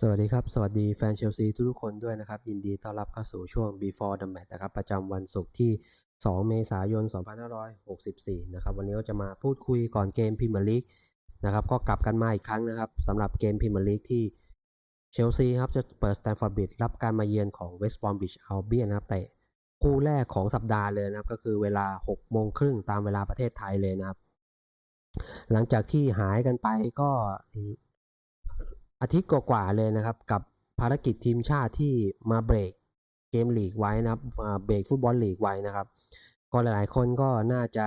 สวัสดีครับ สวัสดีแฟนเชลซีทุกๆคนด้วยนะครับ ยินดีต้อนรับเข้าสู่ช่วง Before the Match นะครับ ประจำวันศุกร์ที่ 2 เมษายน 2564 นะครับ วันนี้ก็จะมาพูดคุยก่อนเกมพรีเมียร์ลีกนะครับ ก็กลับกันมาอีกครั้งนะครับสำหรับเกมพรีเมียร์ลีกที่เชลซีครับ จะเปิดสแตนฟอร์ดบิดรับการมาเยือนของเวสต์บอมบิชอัลเบียนะครับ แต่คู่แรกของสัปดาห์เลยนะครับ ก็คือเวลา 6 โมงครึ่งตามเวลาประเทศไทยเลยนะครับ หลังจากที่หายกันไปก็ อาทิตย์กว่าๆเลยนะครับ กับภารกิจทีมชาติที่มาเบรกเกมลีกไว้นะครับเบรกฟุตบอลลีกไว้นะครับก็หลายๆคนก็น่าจะ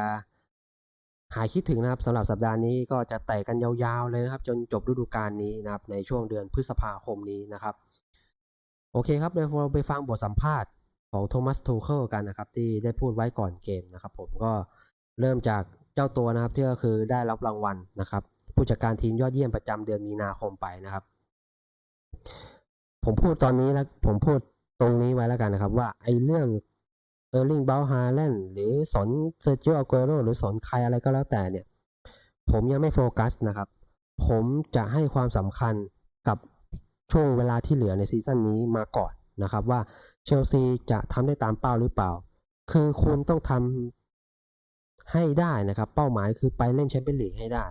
หายคิดถึงนะครับสำหรับสัปดาห์นี้ก็จะเตะกันยาวๆเลยนะครับ จนจบฤดูกาลนี้นะครับ ในช่วงเดือนพฤษภาคมนี้นะครับ โอเคครับเดี๋ยวเราไปฟังบทสัมภาษณ์ของโทมัสทูเคิลกันนะครับ ที่ได้พูดไว้ก่อนเกมนะครับ ผมก็เริ่มจากเจ้าตัวนะครับที่ก็คือได้รับรางวัลนะครับ ผู้จัดการทีมยอดเยี่ยมประจำเดือนมีนาคมไปนะครับ ผมพูดตอนนี้แล้วผมพูดตรงนี้ไว้แล้วกันนะครับ ว่าไอ้เรื่องเออร์ลิงเบลฮาแลนหรือสนเซอร์จิโอเกโรหรือสนใครอะไรก็แล้วแต่เนี่ย ผมยังไม่โฟกัสนะครับ ผมจะให้ความสำคัญกับช่วงเวลาที่เหลือในซีซั่นนี้มาก่อนนะครับ ว่าเชลซีจะทำได้ตามเป้าหรือเปล่า คือคุณต้องทำให้ได้นะครับ เป้าหมายคือไปเล่นแชมเปี้ยนลีกให้ได้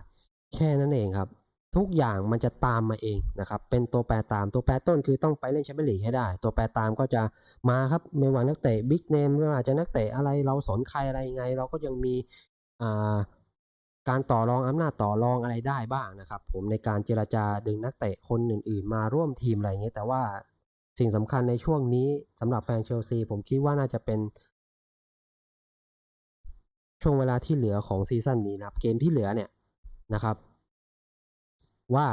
แค่นั้นเองครับ ทุกอย่างมันจะตามมาเองนะครับ เป็นตัวแปรตามตัวแปรต้นคือต้องไปเล่นแชมเปี้ยนลีกให้ได้ ตัวแปรตามก็จะมาครับไม่ว่านักเตะบิ๊กเนมไม่ว่าจะนักเตะอะไรเราสนใครอะไรยังไง เราก็ยังมีการต่อรองอำนาจต่อรองอะไรได้บ้างนะครับ ผมในการเจรจาดึงนักเตะคนอื่น ๆ มาร่วมทีมอะไรอย่างเงี้ยแต่ว่าสิ่งสำคัญในช่วงนี้สำหรับแฟนเชลซีผมคิดว่าน่าจะเป็นช่วงเวลาที่เหลือของซีซั่นนี้นะครับ เกมที่เหลือเนี่ย นะครับ ว่า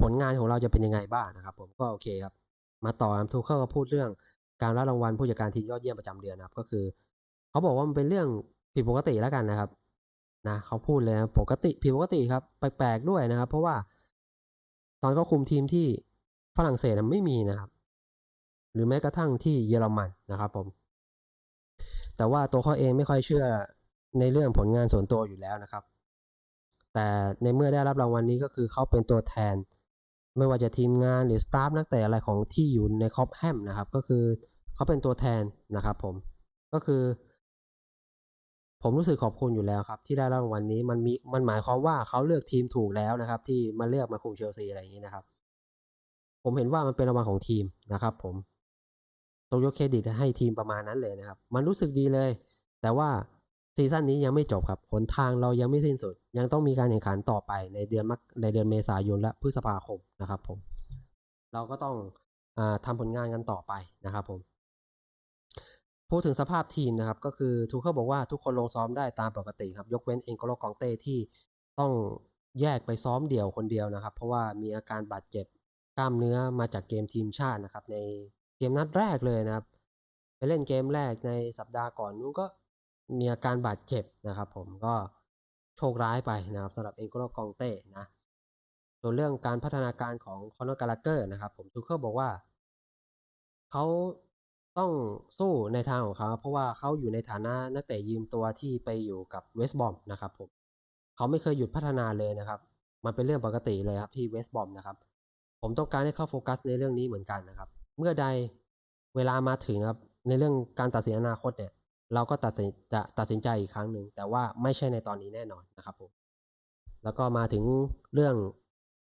ผลงานของเราจะเป็นยังไงบ้างนะครับ ผมก็โอเคครับ มาต่อครับทูเคิลก็พูดเรื่องการรับรางวัลผู้จัดการทีมยอดเยี่ยมประจำเดือนนะครับ ก็คือ เขาบอกว่ามันเป็นเรื่องผิดปกติแล้วกันนะครับนะเขาพูดเลยนะปกติผิดปกติครับแปลกๆด้วยนะครับ เพราะว่าตอนเขาคุมทีมที่ฝรั่งเศสไม่มีนะครับ หรือแม้กระทั่งที่เยอรมันนะครับ ผม แต่ว่าตัวเขาเองไม่ค่อยเชื่อในเรื่องผลงานส่วนตัวอยู่แล้วนะครับ แต่ในเมื่อได้รับรางวัลนี้ก็คือเขาเป็นตัวแทน ไม่ว่าจะทีมงานหรือสตาฟนักเตะอะไรของที่อยู่ในคอปแฮมนะครับ ก็คือเขาเป็นตัวแทนนะครับผมก็คือ ผมรู้สึกขอบคุณอยู่แล้วครับ ที่ได้รับรางวัลนี้มันมีมันหมายความว่าเขาเลือกทีมถูกแล้วนะครับ ที่มาเลือกมาคุมเชลซีอะไรอย่างนี้นะครับ ผมเห็นว่ามันเป็นรางวัลของทีมนะครับ ผมต้องยกเครดิตให้ทีมประมาณนั้นเลยนะครับ มันรู้สึกดีเลย แต่ว่า ซีซั่นนี้ยังไม่จบครับหนทางเรายังไม่สิ้นสุด ยังต้องมีการแข่งขันต่อไปในเดือนมกในเดือนเมษายนและพฤษภาคมนะครับผม เราก็ต้องอาทำผลงานกันต่อไปนะครับผม พูดถึงสภาพทีมนะครับ ก็คือทูเคิลบอกว่าทุกคนลงซ้อมได้ตามปกติครับ ยกเว้นเอ็นโกโลกองเต้ที่ต้องแยกไปซ้อมเดี่ยวคนเดียวนะครับ เพราะว่ามีอาการบาดเจ็บกล้ามเนื้อมาจากเกมทีมชาตินะครับ ในเกมนัดแรกเลยนะครับ ไปเล่นเกมแรกในสัปดาห์ก่อนนู้นก็ มีอาการบาดเจ็บนะครับ ผมก็โชคร้ายไปนะครับสำหรับเอ็นโกโลกองเต้นะส่วนเรื่องการพัฒนาการของคอนอร์กาลาเกอร์นะครับ ผมทูเคิลบอกว่าเขาต้องสู้ในทางของเขาเพราะว่าเขาอยู่ในฐานะนักเตะยืมตัวที่ไปอยู่กับเวสบอมนะครับผมเขาไม่เคยหยุดพัฒนาเลยนะครับ มันเป็นเรื่องปกติเลยครับที่เวสบอมนะครับ ผมต้องการให้เขาโฟกัสในเรื่องนี้เหมือนกันนะครับ เมื่อใดเวลามาถึงครับในเรื่องการตัดสินอนาคตเนี่ย เราก็ตัดสินจะตัดสินใจอีกครั้งหนึ่ง แต่ว่าไม่ใช่ในตอนนี้แน่นอนนะครับผมแล้วก็มาถึงเรื่อง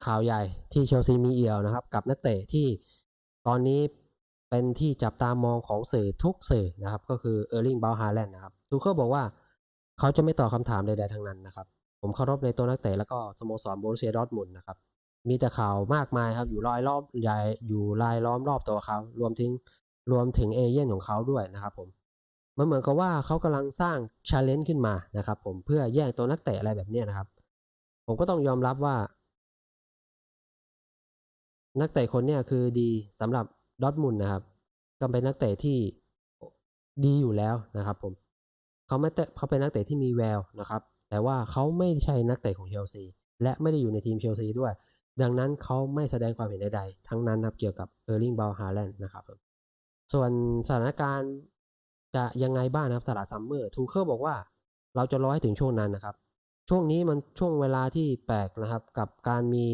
ข่าวใหญ่ที่เชลซีมีเอี่ยวนะครับ กับนักเตะที่ตอนนี้เป็นที่จับตามองของสื่อทุกสื่อนะครับ ก็คือเออร์ลิงบาลฮาแลนด์นะครับทูเคิลบอกว่าเขาจะไม่ตอบคำถามใดๆทั้งนั้นนะครับ ผมเคารพในตัวนักเตะแล้วก็สโมสรโบรุเซียดอร์ทมุนนะครับ มีแต่ข่าวมากมายครับ อยู่รายรอบใหญ่อยู่รายล้อมรอบตัวเขารวมถึงรวมถึงเอเย่นของเขาด้วยนะครับผม มันเหมือนกับว่าเขากำลังสร้างชาเลนจ์ขึ้นมานะครับ ผมเพื่อแย่งตัวนักเตะอะไรแบบนี้นะครับ ผมก็ต้องยอมรับว่า นักเตะคนเนี้ยคือดีสำหรับดอทมุนนะครับ ก็เป็นนักเตะที่ดีอยู่แล้วนะครับ ผมเขาไม่เขาเป็นนักเตะที่มีแววนะครับ แต่ว่าเขาไม่ใช่นักเตะของเชลซีและไม่ได้อยู่ในทีมเชลซีด้วย ดังนั้นเขาไม่แสดงความเห็นใดๆ ทั้งนั้นนะครับเกี่ยวกับเออร์ลิงบาลฮาแลนด์นะครับผมส่วนสถานการณ์ จะยังไงบ้างนะครับตลาดซัมเมอร์ทูเคิลบอกว่าเราจะรอให้ถึงช่วงนั้นนะครับ ช่วงนี้มันช่วงเวลาที่แปลกนะครับ กับการมี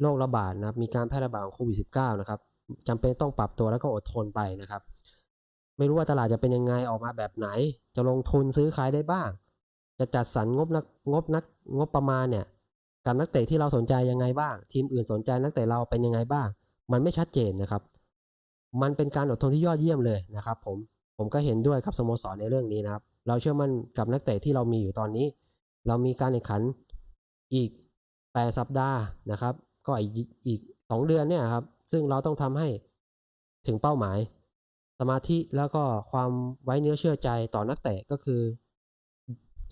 โรคระบาดนะครับ มีการแพร่ระบาดของโควิด -19 นะครับจำเป็นต้องปรับตัวแล้วก็อดทนไปนะครับ ไม่รู้ว่าตลาดจะเป็นยังไงออกมาแบบไหน จะลงทุนซื้อขายได้บ้าง จะจัดสรรงบนักงบนักงบประมาณเนี่ยกับนักเตะที่เราสนใจยังไงบ้าง ทีมอื่นสนใจนักเตะเราเป็นยังไงบ้าง มันไม่ชัดเจนนะครับ มันเป็นการอดทนที่ยอดเยี่ยมเลยนะครับ ผม ผมก็เห็นด้วยกับสโมสรในเรื่องนี้นะครับ เราเชื่อมั่นกับนักเตะที่เรามีอยู่ตอนนี้ เรามีการแข่งขันอีกแปดสัปดาห์นะครับ ก็อีกอีกสองเดือนเนี่ยครับ ซึ่งเราต้องทำให้ถึงเป้าหมาย สมาธิแล้วก็ความไว้เนื้อเชื่อใจต่อนักเตะก็คือ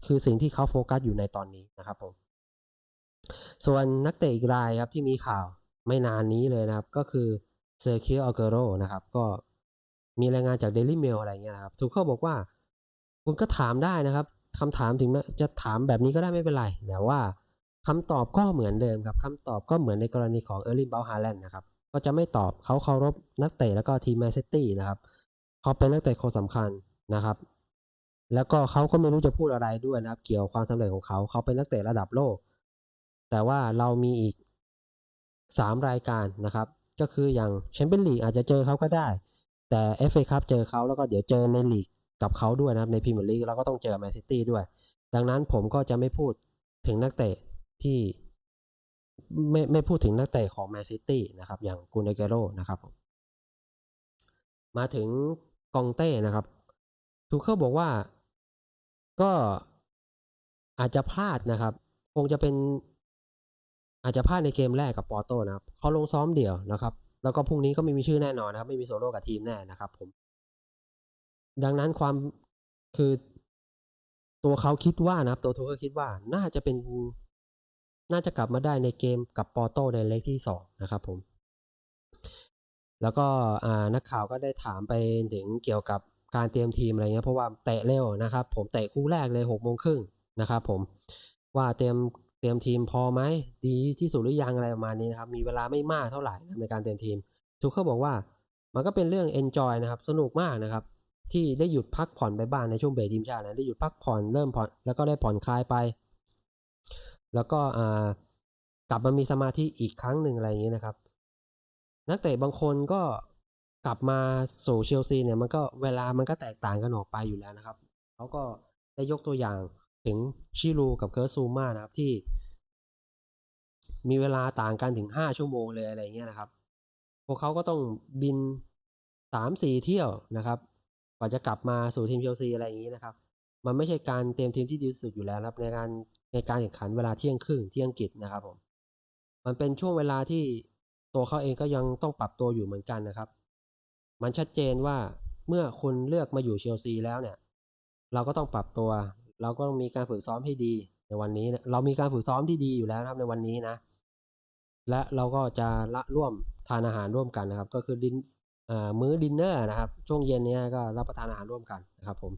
คือสิ่งที่เขาโฟกัสอยู่ในตอนนี้นะครับผมส่วนนักเตะอีกรายครับที่มีข่าวไม่นานนี้เลยนะครับ ก็คือเซอร์คิออเกโรนะครับ ก็ มีรายงานจากเดลี่เมลอะไรเงี้ยนะครับทูเคิลบอกว่า คุณก็ถามได้นะครับคำถามถึงแม้จะถามแบบนี้ก็ได้ไม่เป็นไร แต่ว่าคำตอบก็เหมือนเดิมครับคำตอบก็เหมือนในกรณีของเออร์ลิงเบลฮาแลนด์นะครับก็จะไม่ตอบเขาเคารพนักเตะแล้วก็ทีมแมนซิตี้นะครับเขาเป็นนักเตะคนสำคัญนะครับ แล้วก็เขาก็ไม่รู้จะพูดอะไรด้วยนะครับ เกี่ยวความสำเร็จของเขาเขาเป็นนักเตะระดับโลก แต่ว่าเรามีอีกสามรายการนะครับ ก็คืออย่างแชมเปี้ยนลีกอาจจะเจอเขาก็ได้ แต่ FA คัพเจอเขาแล้วก็เดี๋ยวเจอในลีกกับเขาด้วยนะครับในพรีเมียร์ลีกเราก็ต้องเจอแมนซิตี้ด้วย ดังนั้นผมก็จะไม่พูดถึงนักเตะที่ไม่ไม่พูดถึงนักเตะของแมนซิตี้นะครับ อย่างกูนเกโรนะครับ มาถึงกองเต้นะครับทูเคิลบอกว่าก็อาจจะพลาดนะครับ คงจะเป็นอาจจะพลาดในเกมแรกกับปอร์โตนะครับเขาลงซ้อมเดี่ยวนะครับ แล้วก็พรุ่งนี้ก็ไม่มีชื่อแน่นอนนะครับ ไม่มีโซโล่กับทีมแน่นะครับ ผม ดังนั้นความคือตัวเขาคิดว่านะครับ ตัวทูเคิลคิดว่าน่าจะเป็น น่าจะกลับมาได้ในเกมกับปอโตในเล็กที่สองนะครับ ผม แล้วก็นักข่าวก็ได้ถามไปถึงเกี่ยวกับการเตรียมทีมอะไรเงี้ยเพราะว่าเตะเร็วนะครับ ผมเตะคู่แรกเลยหกโมงครึ่งนะครับ ผมว่าเตรียม ตรียมทีมพอไหมดีที่สุดหรือยังอะไรประมาณนี้นะครับมีเวลาไม่มากเท่าไหร่ในการเตรียมทีมทุกเขาบอกว่ามันก็เป็นเรื่อง enjoy นะครับสนุกมากนะครับ ที่ได้หยุดพักผ่อนไปบ้างในช่วงเบรกทีมชาตินะได้หยุดพักผ่อนเริ่มผ่อนแล้วก็ได้ผ่อนคลายไป แล้วก็อ่ากลับมามีสมาธิอีกครั้งหนึ่งอะไรอย่างนี้นะครับ นักเตะบางคนก็กลับมาสู่เชลซีเนี่ยมันก็เวลามันก็แตกต่างกันออกไปอยู่แล้วนะครับเขาก็ได้ยกตัวอย่าง ถึงชิรูกับเคิร์ซูมานะครับที่ มีเวลาต่างกันถึงห้าชั่วโมงเลยอะไรเงี้ยนะครับ พวกเขาก็ต้องบินสามสี่เที่ยวนะครับกว่าจะกลับมาสู่ทีมเชลซีอะไรอย่างนี้นะครับ มันไม่ใช่การเตรียมทีมที่ดีที่สุดอยู่แล้วครับในการในการแข่งขันเวลาเที่ยงครึ่งที่อังกฤษนะครับผมมันเป็นช่วงเวลาที่ตัวเขาเองก็ยังต้องปรับตัวอยู่เหมือนกันนะครับ มันชัดเจนว่าเมื่อคุณเลือกมาอยู่เชลซีแล้วเนี่ย เราก็ต้องปรับตัว เราก็ต้องมีการฝึกซ้อมให้ดี ในวันนี้เรามีการฝึกซ้อมที่ดีอยู่แล้วนะครับในวันนี้นะ และเราก็จะละร่วมทานอาหารร่วมกันนะครับ ก็คือดินมื้อดินเนอร์นะครับ ช่วงเย็นนี้ก็รับประทานอาหารร่วมกันนะครับ ผม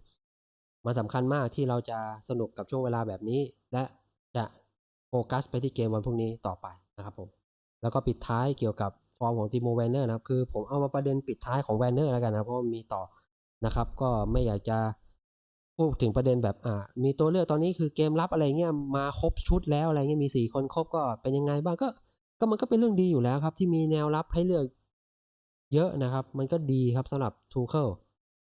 มันสำคัญมากที่เราจะสนุกกับช่วงเวลาแบบนี้ และจะโฟกัสไปที่เกมวันพรุ่งนี้ต่อไปนะครับผมแล้วก็ปิดท้ายเกี่ยวกับฟอร์มของติโมแวนเนอร์นะครับ คือผมเอามาประเด็นปิดท้ายของแวนเนอร์แล้วกันนะเพราะมีต่อนะครับ ก็ไม่อยากจะ พูดถึงประเด็นแบบอ่ามีตัวเลือกตอนนี้คือเกมรับอะไรเงี้ยมาครบชุดแล้วอะไรเงี้ยมีสี่คนครบก็เป็นยังไงบ้างก็ ก็มันก็เป็นเรื่องดีอยู่แล้วครับ ที่มีแนวรับให้เลือกเยอะนะครับ มันก็ดีครับสำหรับทูเคิล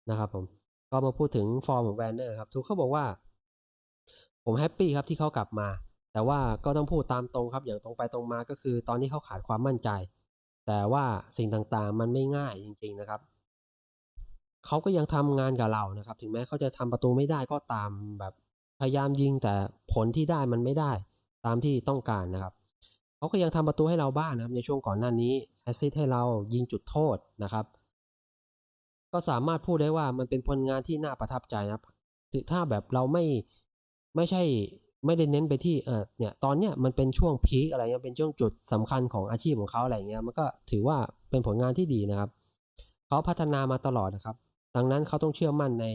นะครับผมก็มาพูดถึงฟอร์มของแวนเนอร์ครับทูเคิลบอกว่า ผมแฮปปี้ครับที่เขากลับมา แต่ว่าก็ต้องพูดตามตรงครับอย่างตรงไปตรงมาก็คือ ตอนนี้เขาขาดความมั่นใจ แต่ว่าสิ่งต่างๆ มันไม่ง่ายจริง ๆนะครับ เขาก็ยังทำงานกับเรานะครับ ถึงแม้เขาจะทำประตูไม่ได้ก็ตามแบบพยายามยิงแต่ผลที่ได้มันไม่ได้ตามที่ต้องการนะครับเขาก็ยังทำประตูให้เราบ้างนะครับในช่วงก่อนหน้านี้แอสซิสให้เรายิงจุดโทษนะครับ ก็สามารถพูดได้ว่ามันเป็นผลงานที่น่าประทับใจนะครับถ้าแบบเราไม่ไม่ใช่ไม่ได้เน้นไปที่เออเนี่ยตอนเนี้ยมันเป็นช่วงพีคอะไรเงี้ยเป็นช่วงจุดสำคัญของอาชีพของเขาอะไรเงี้ยมันก็ถือว่าเป็นผลงานที่ดีนะครับเขาพัฒนามาตลอดนะครับ ดังนั้นเขาต้องเชื่อมั่นใน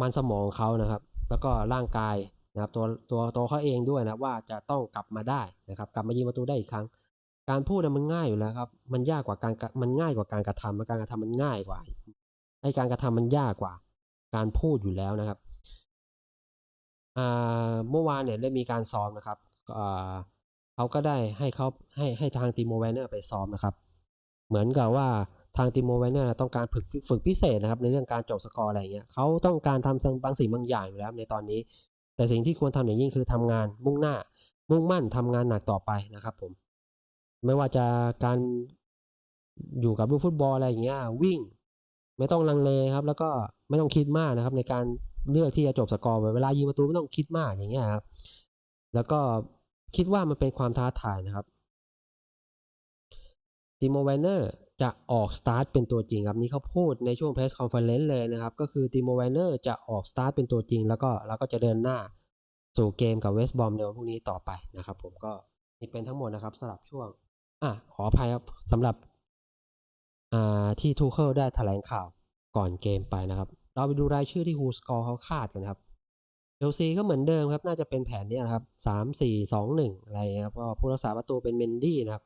มันสมองเขานะครับ แล้วก็ร่างกายนะครับ ตัวตัวตัวเขาเองด้วยนะว่าจะต้องกลับมาได้นะครับ กลับมายิงประตูได้อีกครั้ง การพูดมันง่ายอยู่แล้วครับ มันยากกว่าการมันง่ายกว่าการกระทำการกระทำมันง่ายกว่าไอการกระทำมันยากกว่า การพูดอยู่แล้วนะครับเมื่อวานเนี่ยได้มีการซ้อมนะครับเขาก็ได้ให้เขาให้ให้ทางติโมแวนเนอร์ไปซ้อมนะครับ เหมือนกับว่า ทางติโมแวเนอร์ต้องการฝึกฝึกพิเศษนะครับ ในเรื่องการจบสกอร์อะไรเงี้ยเขาต้องการทำบางสิ่งบางอย่างอยู่แล้วในตอนนี้ แต่สิ่งที่ควรทำอย่างยิ่งคือทำงานมุ่งหน้า มุ่งมั่นทำงานหนักต่อไปนะครับ ผม ไม่ว่าจะการอยู่กับลูกฟุตบอลอะไรอย่างเงี้ย วิ่ง ไม่ต้องลังเลครับ แล้วก็ไม่ต้องคิดมากนะครับ ในการเลือกที่จะจบสกอร์เวลายิงประตูไม่ต้องคิดมากอย่างเงี้ยครับ แล้วก็คิดว่ามันเป็นความท้าทายนะครับติโมแวเนอร์ จะออกสตาร์ทเป็นตัวจริงครับนี่เขาพูดในช่วงเพรสคอนเฟอเรนซ์เลยนะครับ ก็คือติโมแวนเนอร์จะออกสตาร์ทเป็นตัวจริง แล้วก็แล้วก็จะเดินหน้าสู่เกมกับเวสต์บอมในวันพรุ่งนี้ต่อไปนะครับผมก็นี่เป็นทั้งหมดนะครับสำหรับช่วง อะขออภัยครับสำหรับอ่าที่ทูเคิลได้แถลงข่าวก่อนเกมไปนะครับ เราไปดูรายชื่อที่ฮูสกอร์เขาคาดกันครับเชลซีก็เหมือนเดิมครับ น่าจะเป็นแผนนี้นะครับสามสี่สองหนึ่งอะไรครับก็ผู้รักษาประตูเป็นเมนดี้นะครับ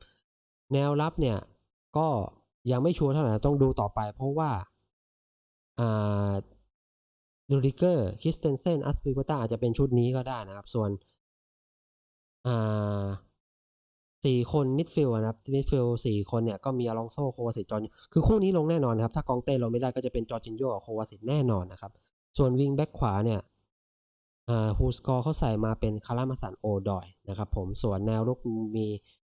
แนวรับเนี่ยก็ ยังไม่ชัวร์เท่าไหร่ต้องดูต่อไป เพราะว่าอ่าดูริเกอร์คิสเตนเซนอัสปิโกตาอาจจะเป็นชุดนี้ก็ได้นะครับ ส่วนอ่าสี่คนมิดฟิลด์นะครับมิดฟิลด์สี่คนเนี่ยก็มีอลองโซโควาสิตจอร์คือคู่นี้ลงแน่นอนครับ ถ้ากองเต้ลงไม่ได้ก็จะเป็นจอร์จินโยกับโควาสิตแน่นอนนะครับ ส่วนวิงแบ็กขวาเนี่ยอ่าฮูสกอร์เขาใส่มาเป็นคารามาสันโอดอยนะครับผมส่วนแนวรุกมี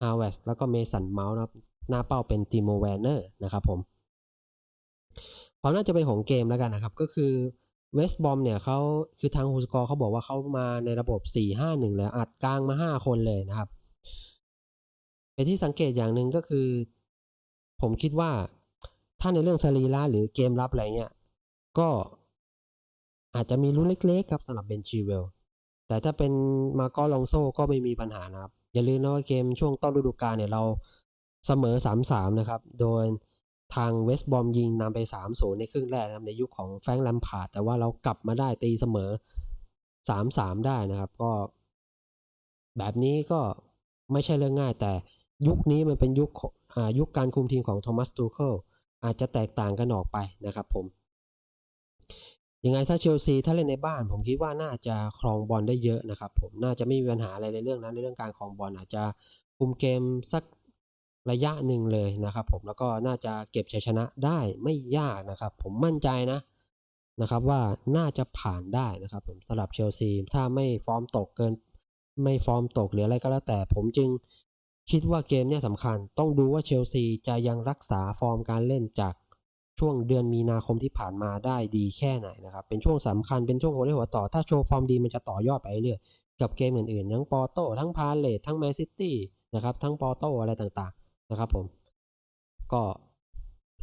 ฮาวเวสแล้วก็เมสันเมาส์นะครับ หน้าเป้าเป็นติโมแวนเนอร์นะครับผมความน่าจะเป็นของเกมแล้วกันนะครับ ก็คือเวสบอมเนี่ยเขาคือทางฮูสกอร์เขาบอกว่าเขามาในระบบ 4-5-1เลยอัดกลางมา 5 คนเลยนะครับเป็นที่สังเกตอย่างหนึ่งก็คือ ผมคิดว่าถ้าในเรื่องสรีระหรือเกมรับอะไรเงี้ย ก็อาจจะมีรุ่นเล็ก ๆ ครับสำหรับเบนชีเวลแต่ถ้าเป็นมาโกลองโซก็ไม่มีปัญหานะครับ อย่าลืมนะว่าเกมช่วงต้นฤดูกาลเนี่ยเรา เสมอ 3-3 นะครับ โดยทางเวสต์บอมยิงนำไป 3-0 ในครึ่งแรกนะครับในยุคของแฟรงค์แลมพาดแต่ว่าเรากลับมาได้ตีเสมอ 3-3 ได้นะครับ ก็ แบบนี้ก็ไม่ใช่เรื่องง่าย แต่ยุคนี้มันเป็นยุคอ่ายุคการคุมทีมของโทมัสตูเคิลอาจจะแตกต่างกันออกไปนะครับผม ยังไงถ้าเชลซีถ้าเล่นในบ้าน ผมคิดว่าน่าจะครองบอลได้เยอะนะครับ ผมน่าจะไม่มีปัญหาอะไรในเรื่องนั้นในเรื่องการครองบอลอาจจะคุมเกมสัก ระยะหนึ่งเลยนะครับ ผมแล้วก็น่าจะเก็บชัยชนะได้ไม่ยากนะครับ ผมมั่นใจนะนะครับว่าน่าจะผ่านได้นะครับผมสำหรับเชลซีถ้าไม่ฟอร์มตกเกิน ไม่ฟอร์มตกหรืออะไรก็แล้วแต่ ผมจึงคิดว่าเกมนี่ยสำคัญ ต้องดูว่าเชลซีจะยังรักษาฟอร์มการเล่นจากช่วงเดือนมีนาคมที่ผ่านมาได้ดีแค่ไหนนะครับ เป็นช่วงสำคัญเป็นช่วงหัวเรี่ยวหัวต่อ ถ้าโชว์ฟอร์มดีมันจะต่อยอดไปเรื่อยกับเกมอื่นๆ ทั้งปอโต้ทั้งพาเลตทั้งแมนซิตี้นะครับทั้งปอโต้อะไรต่างๆ นะครับผม ก็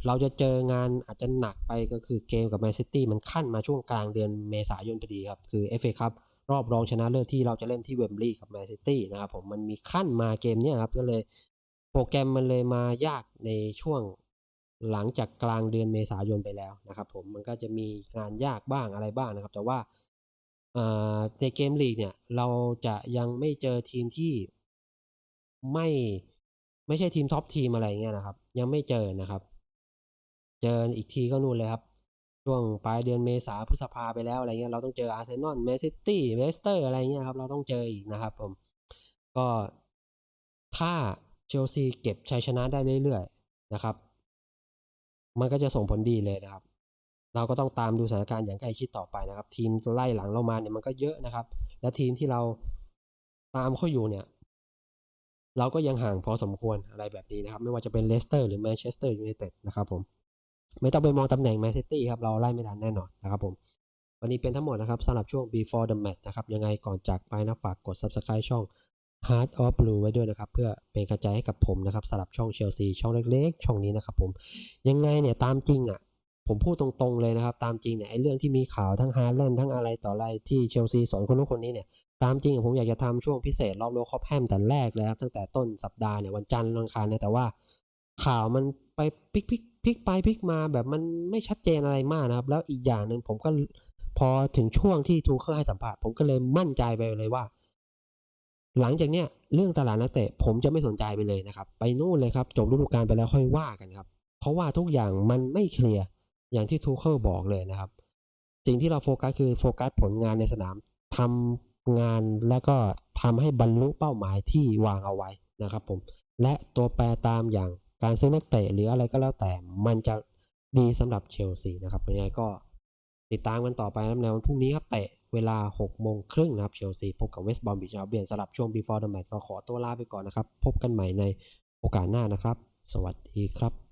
เราจะเจองานอาจจะหนักไปก็คือเกมกับแมนซิตี้มันขั้นมาช่วงกลางเดือนเมษายนพอดีครับ คือ FA ครับรอบรองชนะเลิศที่เราจะเล่นที่เวมบลีย์กับแมนซิตี้นะครับผมมันมีขั้นมาเกมเนี้ยครับก็เลยโปรแกรมมันเลยมายากในช่วงหลังจากกลางเดือนเมษายนไปแล้วนะครับผมมันก็จะมีงานยากบ้างอะไรบ้างนะครับ แต่ว่าในเกมลีกเนี่ย เราจะยังไม่เจอทีมที่ไม่ ไม่ใช่ทีมท็อปทีมอะไรเงี้ยนะครับ ยังไม่เจอนะครับ เจออีกทีก็นู่นเลยครับ ช่วงปลายเดือนเมษาพฤษภาไปแล้วอะไรเงี้ยเราต้องเจออาร์เซนอลแมนซิตี้เลสเตอร์อะไรเงี้ยครับ เราต้องเจออีกนะครับ ผม ก็ถ้าเชลซีเก็บชัยชนะได้เรื่อยๆนะครับ มันก็จะส่งผลดีเลยนะครับ เราก็ต้องตามดูสถานการณ์อย่างใกล้ชิดต่อไปนะครับ ทีมไล่หลังเรามาเนี่ยมันก็เยอะนะครับ และทีมที่เราตามเขาอยู่เนี่ย เราก็ยังห่างพอสมควรอะไรแบบนี้นะครับ ไม่ว่าจะเป็นเลสเตอร์หรือแมนเชสเตอร์ยูไนเต็ดนะครับผม ไม่ต้องไปมองตำแหน่งแมนซิตี้ครับเราไล่ไม่ทันแน่นอนนะครับผมวันนี้เป็นทั้งหมดนะครับสำหรับช่วง before the match นะครับ ยังไงก่อนจากไปนะฝากกด subscribe ช่อง Heart of Blue ไว้ด้วยนะครับ เพื่อเป็นกระจายให้กับผมนะครับสำหรับช่องเชลซีช่องเล็กๆ ช่องนี้นะครับผมยังไงเนี่ยตามจริงอะผมพูดตรงๆเลยนะครับ ตามจริงเนี่ยไอ้เรื่องที่มีข่าวทั้งฮาร์แลนด์ทั้งอะไรต่ออะไรที่เชลซีสอนคนนู้นคนนี้เนี่ย ตามจริงผมอยากจะทำช่วงพิเศษรอบโลกคอปแฮมแต่แรกเลยครับ ตั้งแต่ต้นสัปดาห์เนี่ยวันจันทร์วันอังคารเนี่ยแต่ว่าข่าวมันไปพลิกพลิกพลิกไปพลิกมาแบบมันไม่ชัดเจนอะไรมากนะครับ แล้วอีกอย่างหนึ่งผมก็พอถึงช่วงที่ทูเคิลให้สัมภาษณ์ผมก็เลยมั่นใจไปเลยว่า หลังจากเนี้ยเรื่องตลาดนักเตะผมจะไม่สนใจไปเลยนะครับ ไปนู่นเลยครับ จบฤดูกาลไปแล้วค่อยว่ากันครับ เพราะว่าทุกอย่างมันไม่เคลียร์อย่างที่ทูเคิลบอกเลยนะครับ สิ่งที่เราโฟกัสคือโฟกัสผลงานในสนามทำ งานและก็ทำให้บรรลุเป้าหมายที่วางเอาไว้นะครับผมและตัวแปรตามอย่างการซื้อนักเตะหรืออะไรก็แล้วแต่มันจะดีสำหรับเชลซีนะครับยังไงก็ติดตามกันต่อไปนะครับในวันพรุ่งนี้ครับเตะเวลา6โมงครึ่งนะครับเชลซีพบกับเวสต์บอมบิชอลเบียนสำหรับช่วง before the match ก็ขอตัวลาไปก่อนนะครับ พบกันใหม่ในโอกาสหน้านะครับ สวัสดีครับ